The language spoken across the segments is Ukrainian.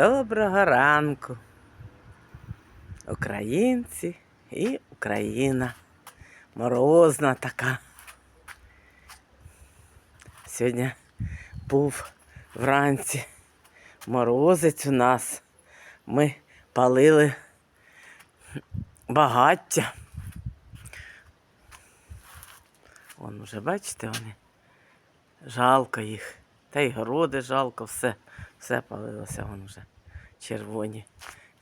Доброго ранку, українці і Україна. Морозна така. Сьогодні був вранці морозець у нас. Ми палили багаття. Вон уже, бачите, вони. Жалко їх. Та й городи жалко, все, все палилося, вон вже червоні.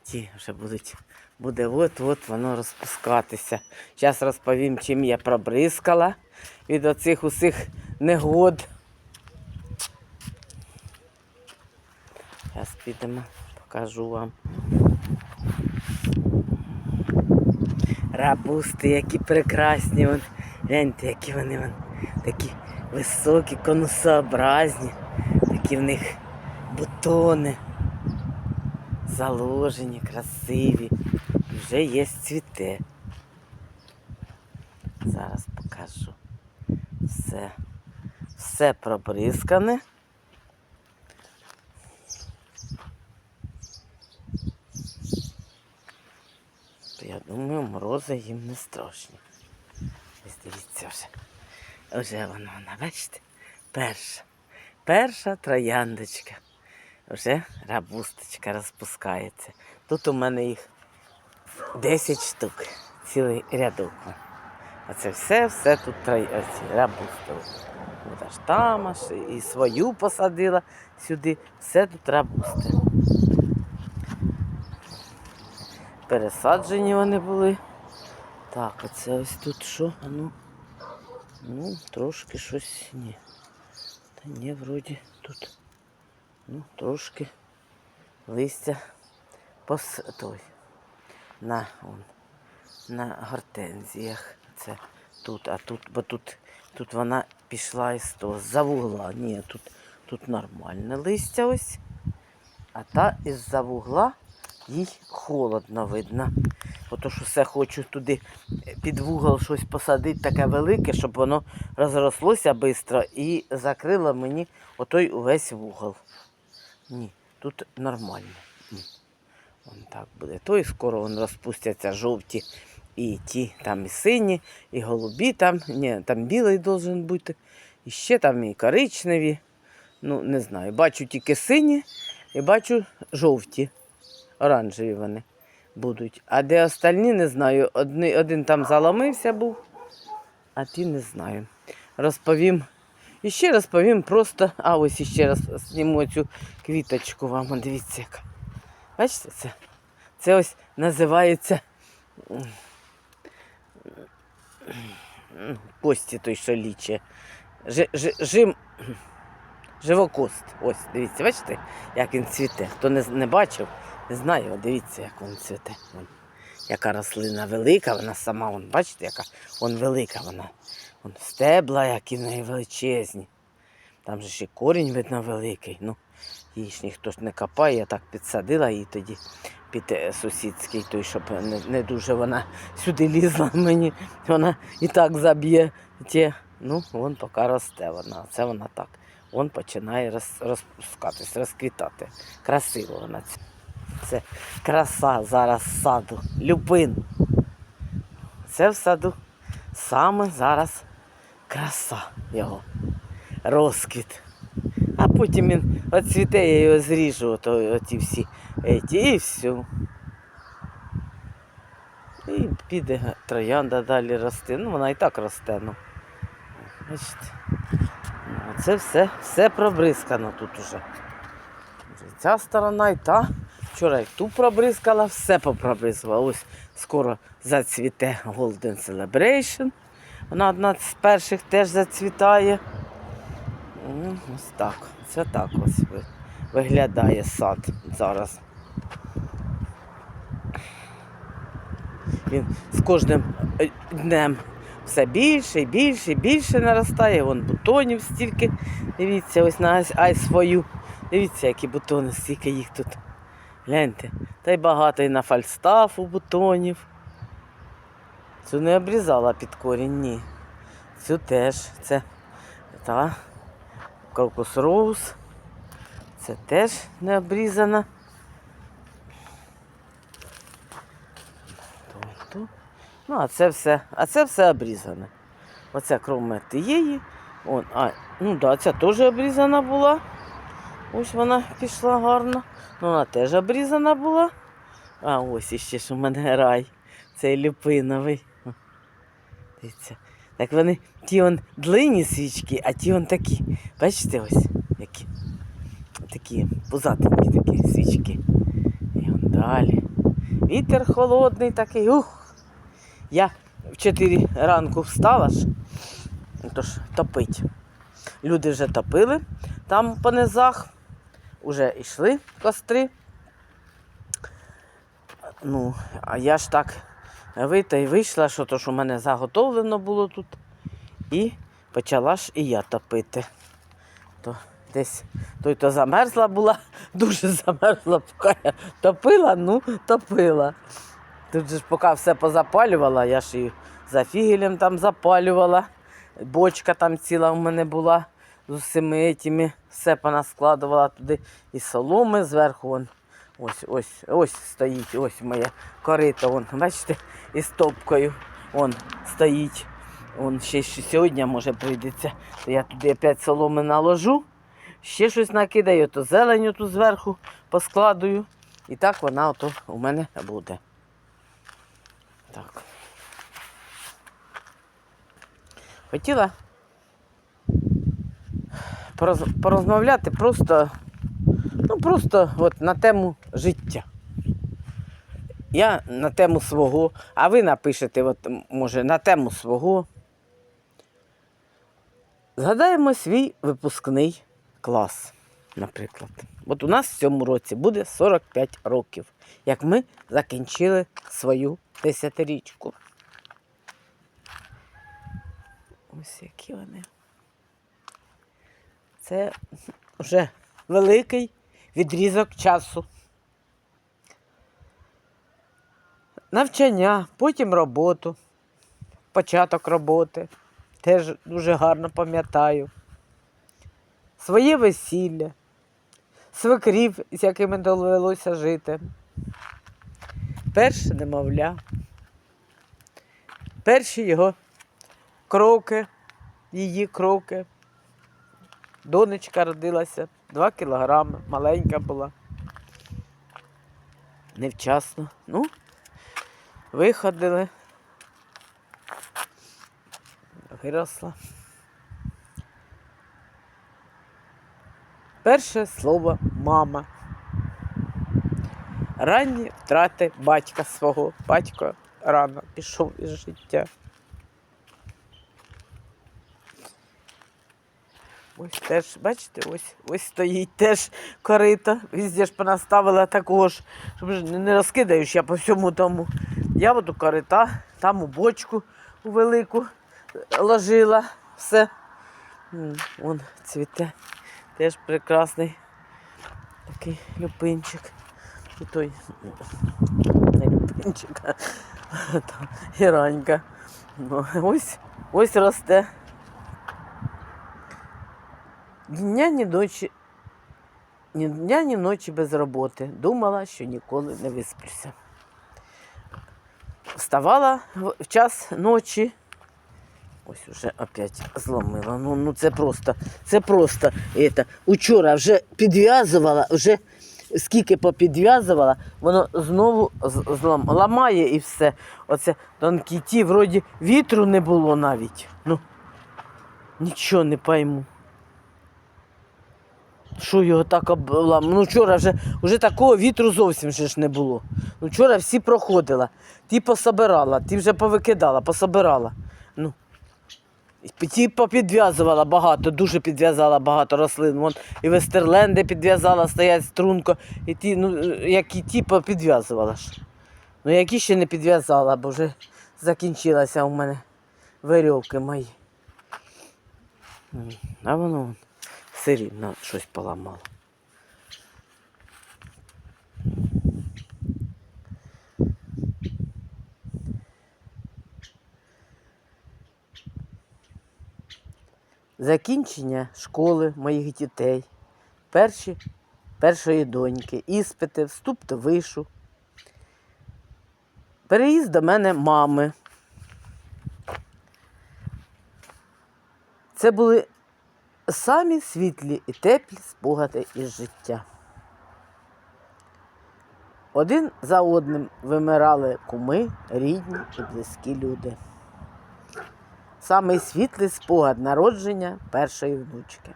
Ті вже будуть, буде от-от воно розпускатися. Зараз розповім, чим я пробризкала від оцих усіх негод. Зараз підемо, покажу вам. Рапусти, які прекрасні. Вон. Гляньте, які вони вон, такі високі, конусообразні, такі в них бутони. Заложені, красиві. Вже є цвіте. Зараз покажу. Все. Все пробризкане. Я думаю, морози їм не страшні. Ось дивіться вже. Вже вона, вона? Перша. Перша трояндочка. Вже рабусточка розпускається. Тут у мене їх 10 штук. Цілий рядок. Оце все, все тут троя... оці, рабусти. Аж там аж і свою посадила сюди. Все тут рабусти. Пересаджені вони були. Так, оце ось тут що? А ну, ну, трошки щось ні. Та ні, вроді тут. Ну, трошки листя пос той. На, он, на гортензіях. Це тут, а тут, бо тут, тут вона пішла із того, з-за вугла. Ні, тут, тут нормальне листя ось. А та із-за вугла їй холодно видно. Ото що все хочу туди е, під вугол щось посадити таке велике, щоб воно розрослося швидко і закрило мені отой увесь вугол. Ні, тут нормально. Вон так буде. То і скоро вон розпустяться жовті і ті, там і сині, і голубі там. Ні, там білий должен бути. І ще там і коричневі. Ну, не знаю. Бачу тільки сині і бачу жовті. Оранжеві вони будуть. А де остальні, не знаю. Одни, один там заломився був, а ті не знаю. Розповім. І ще розповім просто, а ось іще раз зніму цю квіточку вам. Дивіться, яка. Бачите це? Це ось називається кості той, що ліче. Жи, жи, жим, живокост. Ось, дивіться, бачите, як він цвіте. Хто не, не бачив, не знає, дивіться, як він цвіте. Вон. Яка рослина велика, вона сама, вон, бачите, яка вон велика вона. Вон стебла, які неї. Там же ще корінь, видно, великий. Ну, її ж ніхто ж не копає, я так підсадила її тоді під е, сусідський, той, щоб не, не дуже вона сюди лізла мені. Вона і так заб'є ті. Ну, вон поки росте вона. Це вона так. Вон починає роз, розпускатись, розквітати. Красиво вона. Це краса зараз саду. Люпин. Це в саду саме зараз краса його. Розквіт. А потім він оцвіте, я його зріжу, ото, оті всі еті, і все. І піде троянда далі рости. Ну, вона і так росте. Ну. Бачите. Це все, все пробризкано тут уже. Ця сторона і та. Вчора і ту пробризкала, все попробризкала. Ось скоро зацвіте Golden Celebration. Вона одна з перших теж зацвітає. Ось так. Це так ось виглядає сад зараз. Він з кожним е, днем все більше і більше і більше наростає. Вон бутонів стільки. Дивіться, ось на ай- айсфою. Дивіться, які бутони, стільки їх тут. Гляньте. Та й багато і на фальстафу бутонів. Цю не обрізала під корінь, ні. Цю теж. Це та крокус роуз. Це теж не обрізана. Тобто. Ну, а це все, а це все обрізане. Оця кров тієї. Он, а, ну да, ця теж обрізана була. Ось вона пішла гарно. Ну, Вона теж обрізана була. А ось іще ж у мене рай. Цей люпиновий. Дивіться. Так вони ті он длинні свічки, а ті он такі. Бачите ось які. Такі пузатенькі такі свічки. І он далі. Вітер холодний такий. Ух. Я в 4 ранку встала ж. Тож топить. Люди вже топили там по низах, вже йшли костри. Ну, а я ж так вийта і вийшла, що то, що в мене заготовлено було тут. І почала ж і я топити. То десь той то замерзла була, дуже замерзла, поки я топила, ну топила. Тут же ж поки все позапалювала, я ж і за фігелем там запалювала. Бочка там ціла в мене була з усіми тими, все понаскладувала туди і соломи зверху. Вон, ось, ось, ось стоїть, ось моє корито, вон, бачите, із топкою. Вон стоїть. Вон ще ще сьогодні може прийдеться. То я туди опять соломи наложу, ще щось накидаю, то зеленю ту зверху поскладую. І так вона ото у мене буде. Так. Хотіла пороз- порозмовляти просто, ну просто от на тему життя. Я на тему свого, а ви напишете, от, може, на тему свого. Згадаємо свій випускний клас, наприклад. От у нас в цьому році буде 45 років, як ми закінчили свою десятирічку. Ось які вони. Це вже великий відрізок часу. Навчання, потім роботу, початок роботи. Теж дуже гарно пам'ятаю. Своє весілля, свекрів, з якими довелося жити. Перше немовля. Перші його кроки, її кроки. Донечка родилася, 2 кілограми, маленька була. Невчасно. Ну, виходили. Виросла. Перше слово мама. Ранні втрати батька свого. Батько рано пішов із життя. Ось теж, бачите, ось, ось стоїть теж корито. Везде ж понаставила такого ж, щоб не розкидаєш я по всьому тому. Я от у корита, там у бочку у велику ложила все. Вон цвіте. Теж прекрасний такий люпинчик. І той не люпинчик, а геранька. Ось, ось росте. Дня, ні ночі, ні дня, ні ночі без роботи. Думала, що ніколи не висплюся. Вставала в час ночі. Ось уже опять зломила. Ну, ну це просто, це просто. Это. Учора вже підв'язувала, вже скільки попідв'язувала, воно знову злам, ламає і все. Оце тонкі ті, вроді вітру не було навіть. Ну, нічого не пойму. Що його так облам? Ну вчора вже, вже такого вітру зовсім ж не було. Ну вчора всі проходила. Ті пособирала, ті вже повикидала, пособирала. Ну. Ті попідв'язувала багато, дуже підв'язала багато рослин. Вон і вестерленди підв'язала, стоять струнко. І ті, ну, як ті попідв'язувала. Ну які ще не підв'язала, бо вже закінчилася у мене вирьовки мої. А воно вон все рівно щось поламало. Закінчення школи моїх дітей, перші, першої доньки, іспити, вступ до вишу, переїзд до мене мами. Це були самі світлі і теплі спогади із життя. Один за одним вимирали куми, рідні і близькі люди. Самий світлий спогад народження першої внучки.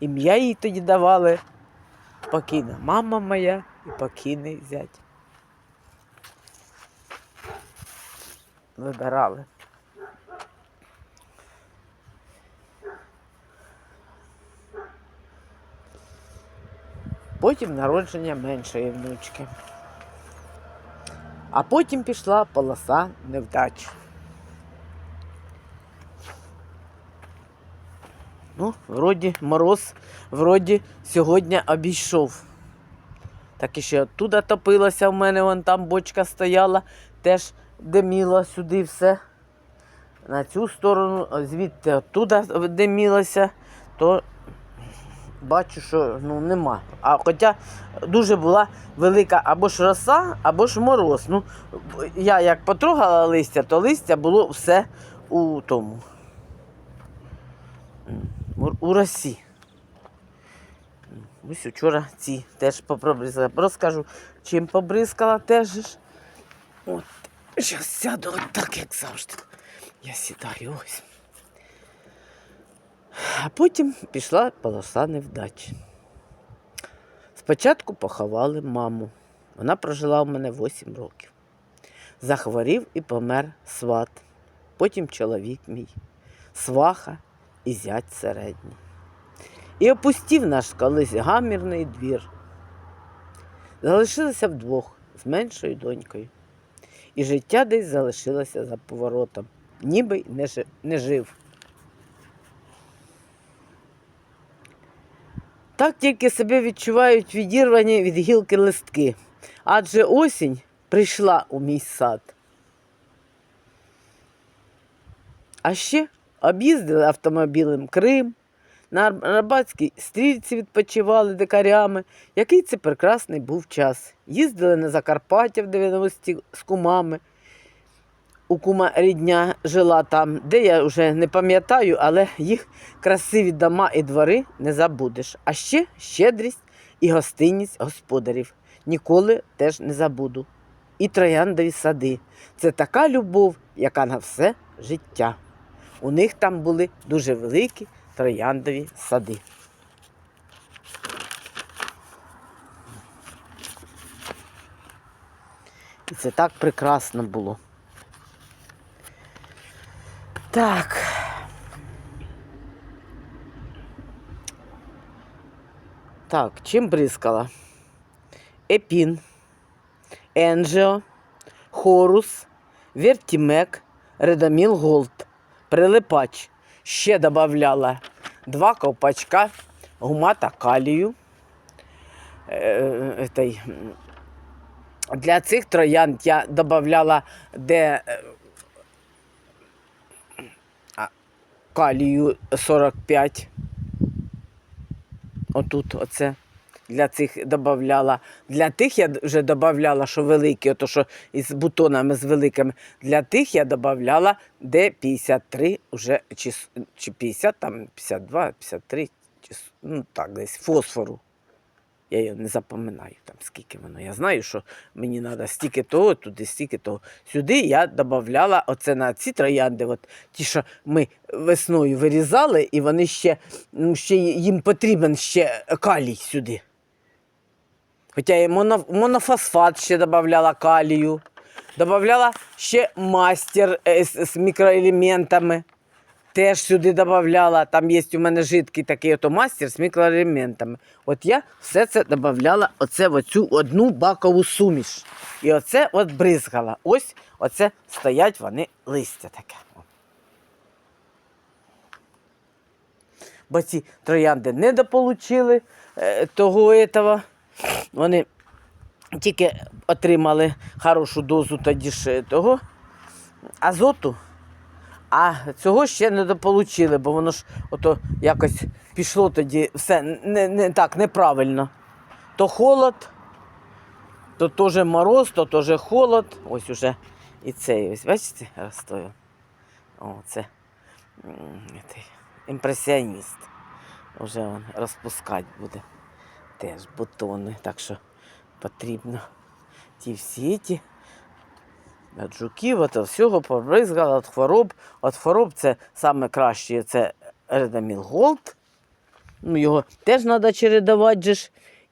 Ім'я їй тоді давали покійна мама моя і покійний зять. Вибирали. Потім народження меншої внучки. А потім пішла полоса невдач. Ну, вроді мороз, вроді сьогодні обійшов. Так і ще оттуда топилося в мене, вон там бочка стояла, теж диміло сюди все. На цю сторону, звідти оттуда димілося, то бачу, що ну, нема. А хоча дуже була велика або ж роса, або ж мороз. Ну, я як потрогала листя, то листя було все у тому. У, росі. Ось вчора ці теж попробризала. Розкажу, чим побризкала теж. От, зараз сяду от так, як завжди. Я сідаю ось. А потім пішла полоса невдач. Спочатку поховали маму. Вона прожила у мене 8 років. Захворів і помер сват. Потім чоловік мій, сваха і зять середній. І опустів наш колись гамірний двір. Залишилися вдвох з меншою донькою. І життя десь залишилося за поворотом, ніби не жив. Так тільки себе відчувають відірвані від гілки листки, адже осінь прийшла у мій сад. А ще об'їздили автомобілем Крим, на Арбатській стрільці відпочивали дикарями. Який це прекрасний був час. Їздили на Закарпаття в 90-ті з кумами. У кума рідня жила там, де я вже не пам'ятаю, але їх красиві дома і двори не забудеш. А ще щедрість і гостинність господарів. Ніколи теж не забуду. І трояндові сади. Це така любов, яка на все життя. У них там були дуже великі трояндові сади. І це так прекрасно було. Так. Так, чим бризкала? Епін, Енджео, Хорус, Вертімек, Редаміл Голд, Прилипач. Ще додавала два ковпачка гумата калію. Е, е, Для цих троянд я додавала, де е, а, калію 45. Отут оце. Для цих додавала. Для тих я вже додавала, що великі, ото що із бутонами з великими. Для тих я додавала, де 53 вже, чи, чи 50, там 52, 53, чи, ну так, десь фосфору. Я його не запам'ятаю, там скільки воно. Я знаю, що мені треба стільки того, туди, стільки того. Сюди я додавала оце на ці троянди, от ті, що ми весною вирізали, і вони ще, ну, ще їм потрібен ще калій сюди. Хоча я моно, монофосфат ще додавала калію, додавала ще мастер е, з, мікроелементами. Теж сюди додавала. Там є у мене жидкий такий ото мастер з мікроелементами. От я все це додавала оце оцю одну бакову суміш. І оце от бризгала. Ось оце стоять вони листя таке. Бо ці троянди не дополучили е, того этого. Вони тільки отримали хорошу дозу тоді ж того азоту. А цього ще не дополучили, бо воно ж ото якось пішло тоді все не, не так неправильно. То холод, то теж мороз, то теж холод. Ось уже і цей ось, бачите, розстояв. О, це імпресіоніст. Уже він розпускати буде теж бутони. Так що потрібно ті всі ті. Від жуків, от всього побризгала, від хвороб. От хвороб це саме краще це Редаміл Голд. Ну, його теж треба чередувати.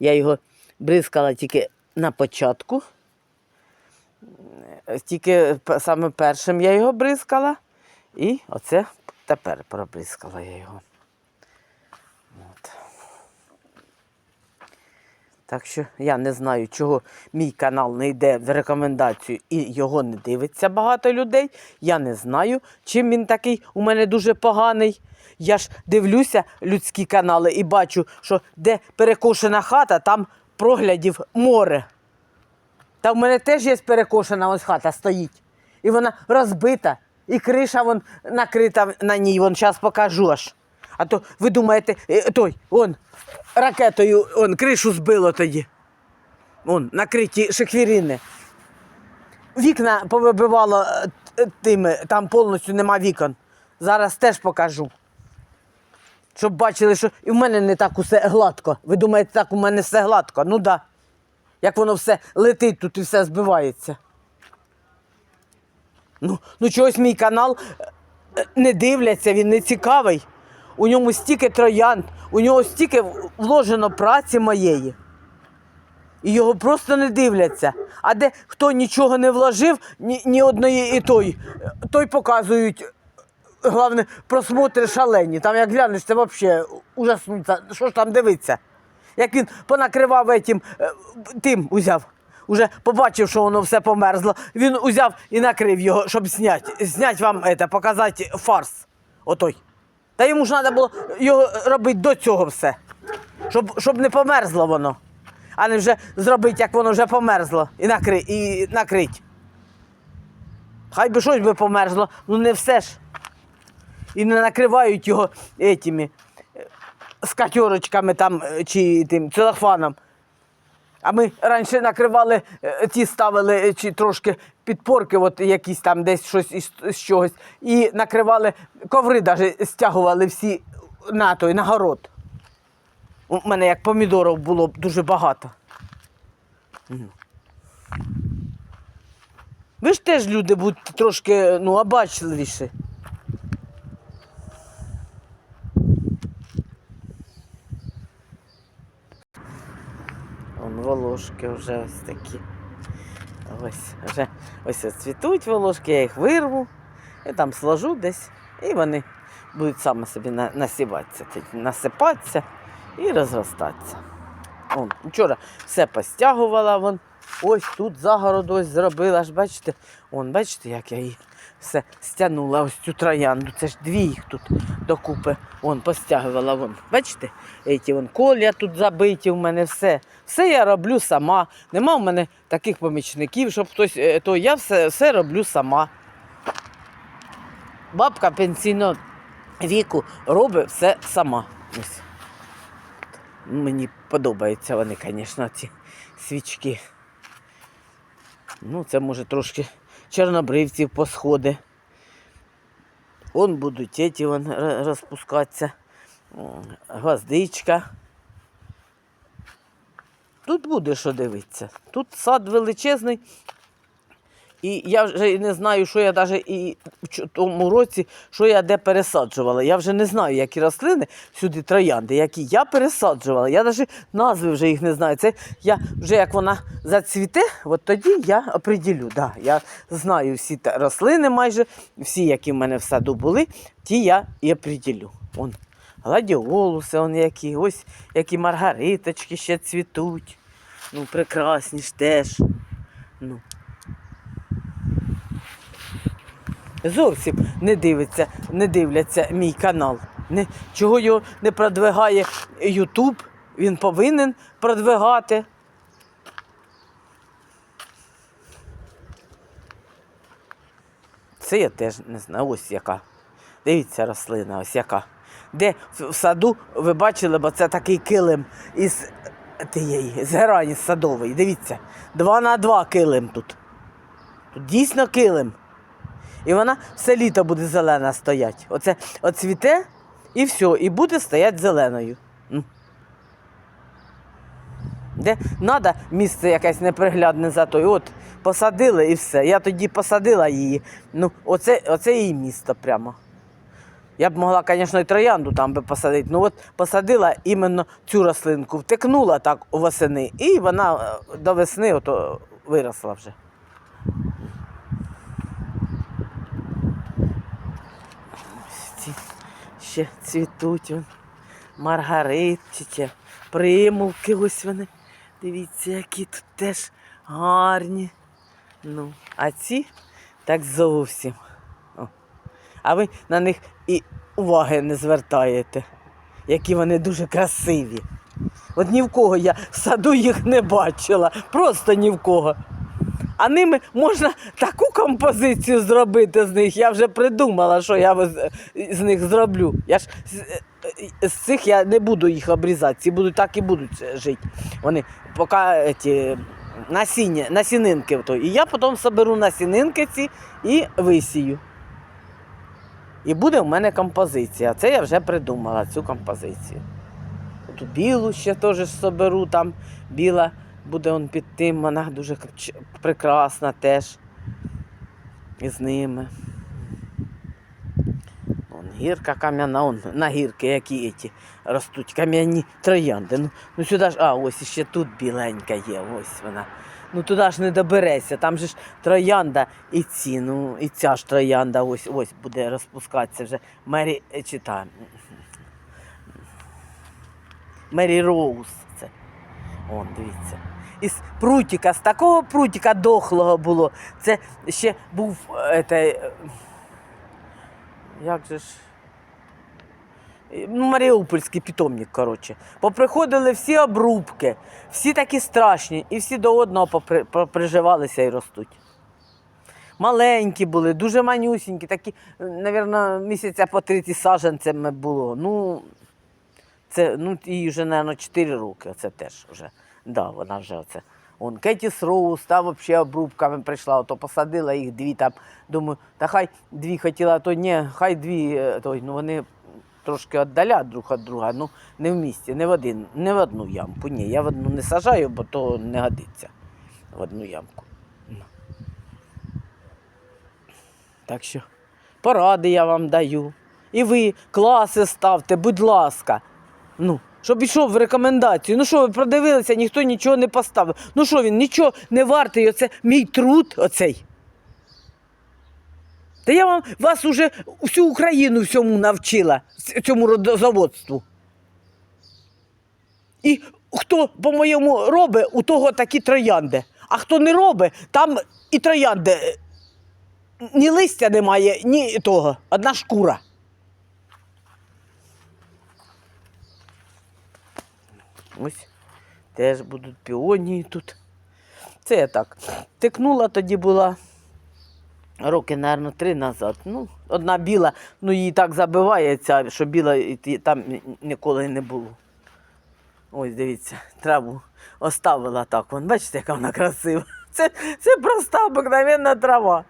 Я його бризкала тільки на початку. Тільки саме першим я його бризкала. І оце тепер пробризкала я його. От. Так що я не знаю, чого мій канал не йде в рекомендацію і його не дивиться багато людей. Я не знаю, чим він такий у мене дуже поганий. Я ж дивлюся людські канали і бачу, що де перекошена хата, там проглядів море. Та в мене теж є перекошена ось хата стоїть. І вона розбита, і криша вон накрита на ній, вон зараз покажу аж. А то ви думаєте, е, той, он, ракетою он, кришу збило тоді. Вон, накриті шеквірини. Вікна повибивало е, тими, там повністю нема вікон. Зараз теж покажу. Щоб бачили, що і в мене не так усе гладко. Ви думаєте, так у мене все гладко? Ну да. Як воно все летить тут і все збивається. Ну, ну чогось мій канал е, не дивляться, він не цікавий. У ньому стільки троянд, у нього стільки вложено праці моєї. І його просто не дивляться. А де хто нічого не вложив, ні, ні одної і той, той показують. Головне, просмотри шалені. Там як глянеш, це взагалі ужаснуться. Що ж там дивиться? Як він понакривав етім, е, тим узяв. Уже побачив, що воно все померзло. Він узяв і накрив його, щоб зняти. Зняти вам це, показати фарс. Отой. Та йому ж треба було його робити до цього все. Щоб, щоб не померзло воно. А не вже зробити, як воно вже померзло. І, накри, і накрить. Хай би щось би померзло, ну не все ж. І не накривають його етими скатерочками там е, чи тим целофаном. А ми раніше накривали, е, ті ставили е, чи трошки підпорки, от якісь там десь щось із, з чогось, і накривали коври, навіть стягували всі на той на город. У мене як помідорів було дуже багато. Ви ж теж люди будьте трошки ну, обачливіші. Волошки вже ось такі. Ось вже ось цвітуть волошки, я їх вирву і там сложу десь, і вони будуть саме собі на- насіватися, насипатися і розростатися. Вон, вчора все постягувала вон. Ось тут загород ось зробила. Аж бачите, вон, бачите, як я її все стягнула, ось цю троянду. Це ж дві їх тут докупи. Вон, постягувала вон. Бачите? Еті вон колія тут забиті в мене все. Все я роблю сама. Нема в мене таких помічників, щоб хтось, е, то я все, все роблю сама. Бабка пенсійного віку робить все сама. Ось. Мені подобаються вони, звісно, ці свічки. Ну, це може трошки чорнобривців посходи. Вон будуть ті вон розпускатися. Гвоздичка. Тут буде що дивитися. Тут сад величезний. І я вже не знаю, що я навіть і в тому році, що я де пересаджувала. Я вже не знаю, які рослини сюди троянди, які я пересаджувала. Я навіть назви вже їх не знаю. Це я вже як вона зацвіте, от тоді я оприділю. Да, я знаю всі рослини майже, всі, які в мене в саду були, ті я і оприділю. Вон гладіолуси, он які, ось які маргариточки ще цвітуть. Ну, прекрасні ж теж. Ну. Зовсім не дивиться, не дивляться мій канал. Не, чого його не продвигає Ютуб, він повинен продвигати. Це я теж не знаю. Ось яка. Дивіться, рослина, ось яка. Де в саду ви бачили, бо це такий килим із тієї, з герані садової. Дивіться, два на два килим тут. Тут дійсно килим. І вона все літо буде зелена стояти. Оце оцвіте і все, і буде стояти зеленою. Де треба місце якесь неприглядне за той. От посадили і все. Я тоді посадила її. Ну, оце, оце її місто прямо. Я б могла, звісно, і троянду там би посадити. Ну от посадила іменно цю рослинку, втекнула так у восени, і вона е, до весни ото виросла вже. Ось Ці ще цвітуть вон. маргаритчики, примулки ось вони. Дивіться, які тут теж гарні. Ну, а ці так зовсім. О. А ви на них і уваги не звертаєте, які вони дуже красиві. От ні в кого я в саду їх не бачила, просто ні в кого. А ними можна таку композицію зробити з них. Я вже придумала, що я з, них зроблю. Я ж з, з цих я не буду їх обрізати, ці будуть так і будуть жити. Вони поки ті, насіння, насінинки. в той. І я потім соберу насінинки ці і висію. І буде в мене композиція. Це я вже придумала цю композицію. Ту білу ще теж соберу, там біла буде он під тим, вона дуже прекрасна теж. З ними. Вон гірка кам'яна, он на гірки, які ті ростуть, кам'яні троянди. Ну, ну сюди ж, а ось іще тут біленька є, ось вона. Ну туди ж не доберешся, там же ж троянда і ці, ну і ця ж троянда ось ось буде розпускатися вже. Мері е, чи та, Мері Роуз. Це. Вон, дивіться. Із прутіка, з такого прутіка дохлого було. Це ще був е, е, як же ж. е, Ну, Маріупольський питомник, коротше. Поприходили всі обрубки, всі такі страшні, і всі до одного попри, поприживалися і ростуть. Маленькі були, дуже манюсінькі, такі, мабуть, місяця по 30 саджанцями було. Ну, це, ну, їй вже, мабуть, 4 роки. Це теж вже. Да, вона вже оце. Он Кетіс Роуз, та взагалі обрубками прийшла, то посадила їх дві там. Думаю, та хай дві хотіла, а то ні, хай дві, е, то, ну вони трошки віддалять друг від друга, ну не в місті, не в один, не в одну ямку. Ні, я в одну не сажаю, бо то не годиться в одну ямку. Ну. Так що поради я вам даю. І ви класи ставте, будь ласка. Ну, щоб ішов в рекомендацію. Ну що, ви продивилися, ніхто нічого не поставив. Ну що він, нічого не вартий, оце мій труд оцей. Та я вам вас уже всю Україну всьому навчила, цьому родозаводству. І хто, по-моєму, робить, у того такі троянди. А хто не робить, там і троянди. Ні листя немає, ні того. Одна шкура. Ось теж будуть піонії тут. Це я так. Тикнула тоді була роки, мабуть, три назад. Ну, одна біла, ну її так забивається, що біла там ніколи не було. Ось дивіться, траву оставила так. Вон, бачите, яка вона красива. Це, це проста обикновенна трава.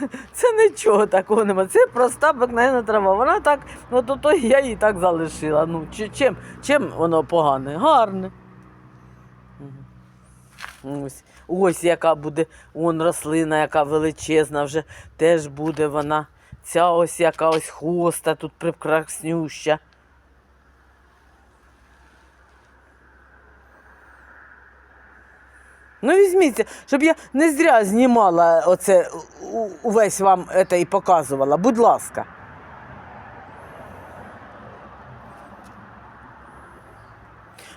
Це нічого такого нема. Це проста обикновенна трава. Вона так, от ото я її так залишила. Ну, чи- чим, чим воно погане? Гарне. Ось, ось яка буде вон рослина, яка величезна, вже теж буде вона. Ця ось яка ось хоста тут прекраснюща. Ну, візьміться, щоб я не зря знімала оце увесь вам це і показувала. Будь ласка.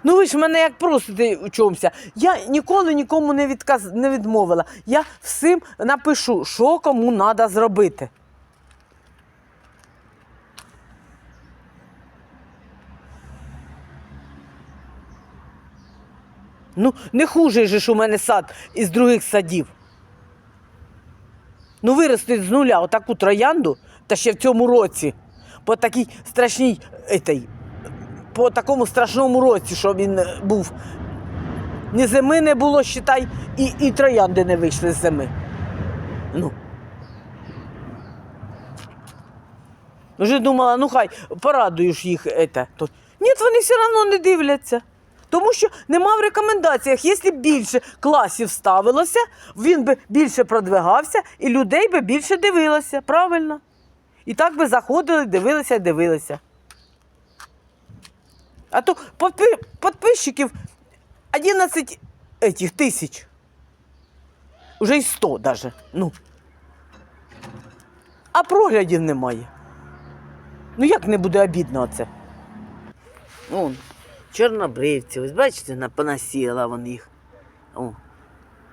Ну ви ж мене як просите чомусь. Я ніколи нікому не, відказ... не відмовила. Я всім напишу, що кому треба зробити. Ну, не хуже же ж у мене сад із других садів. Ну, виростить з нуля отаку троянду, та ще в цьому році, по такій страшній, етей, по такому страшному році, що він е, був. Ні зими не було, считай, і, і троянди не вийшли з зими. Ну. Вже думала, ну хай порадуєш їх. То... Ні, вони все одно не дивляться. Тому що нема в рекомендаціях. Якщо більше класів ставилося, він би більше продвигався і людей би більше дивилося. Правильно? І так би заходили, дивилися, дивилися. А то подпи- підписчиків 11 этих тисяч. Уже й 100 даже. Ну. А проглядів немає. Ну як не буде обідно оце? Вон, чорнобривці, ось бачите, на- понасіяла вон їх. О.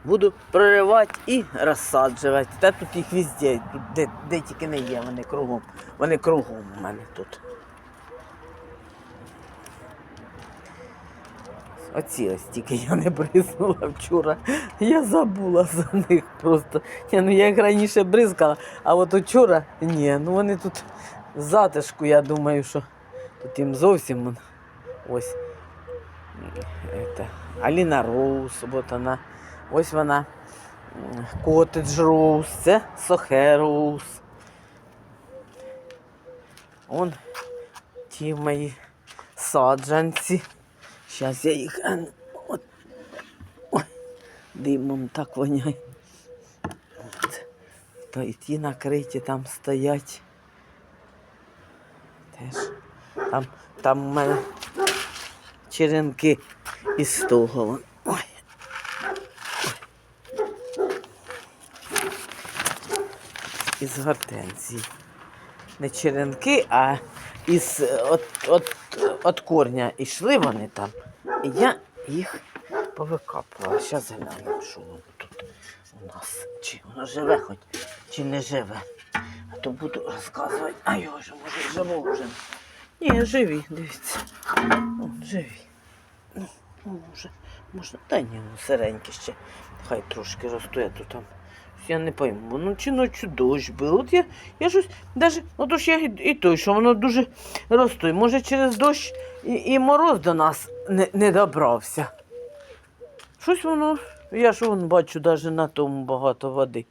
Буду проривати і розсаджувати. Та тут їх везде, де, де тільки не є, вони кругом. Вони кругом у мене тут. Оці ось тільки я не бризнула вчора. Я забула за них просто. Ні, ну я їх раніше бризкала, а от вчора ні. Ну вони тут затишку, я думаю, що тут їм зовсім ось. Это, Аліна Роуз, от вона. Ось вона. Котедж Роуз, це Сохе Роуз. Он ті мої саджанці. Зараз я їх. ну, От, ой, димом так воняє. От. То і ті накриті там стоять. Теж. Там, там у мене черенки із того. Із гортензії. Не черенки, а із от, от, от корня йшли вони там. І я їх повикапувала. Зараз глянемо, що воно тут у нас. Чи воно живе хоч, чи не живе. А то буду розказувати. А його ж може живо вже. Ні, живі, дивіться. О, живі. Ну, ну, може, може, та ні, ну ще. Хай трошки ростує тут там. Я не пойму, ну чи ночі дощ був. От я, я щось, даже, от ж я і, і той, що воно дуже ростує. Може через дощ і, і мороз до нас не, не добрався. Щось воно, я ж вон бачу, навіть на тому багато води.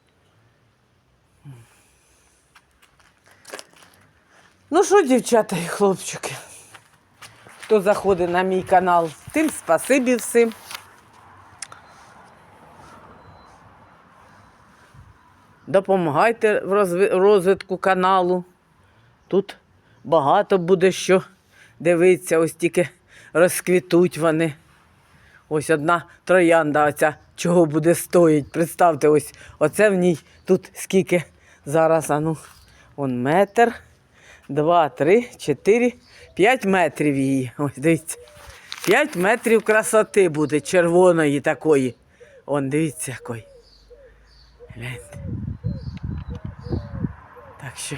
Ну що, дівчата і хлопчики, хто заходить на мій канал, тим спасибі всім. Допомагайте в розвитку каналу. Тут багато буде що дивитися, ось тільки розквітуть вони. Ось одна троянда, оця чого буде стоїть. Представте, ось оце в ній тут скільки зараз, а ну, он метр, два, три, чотири, п'ять метрів її. Ось дивіться. П'ять метрів красоти буде, червоної такої. Он, дивіться, якої. Гляньте. Так що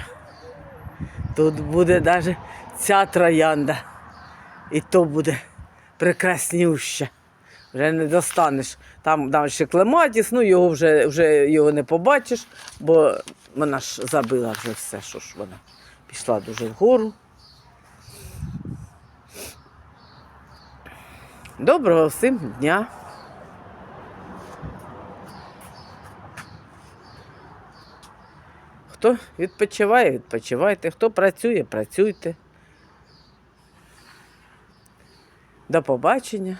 тут буде навіть ця троянда. І то буде прекраснюща. Вже не достанеш. Там, там ще клематіс, ну його вже, вже його не побачиш, бо вона ж забила вже все, що ж вона пішла дуже вгору. Доброго всім дня! Хто відпочиває, відпочивайте. Хто працює, працюйте. До побачення.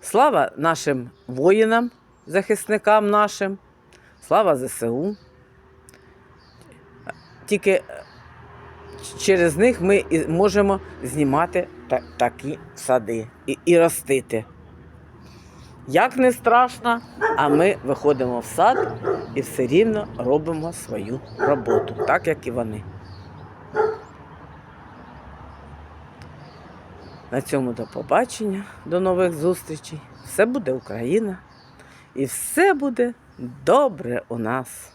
Слава нашим воїнам, захисникам нашим. Слава ЗСУ. Тільки е, через них ми можемо знімати та- такі сади і, і ростити. Як не страшно, а ми виходимо в сад і все рівно робимо свою роботу, так як і вони. На цьому до побачення, до нових зустрічей. Все буде Україна і все буде добре у нас.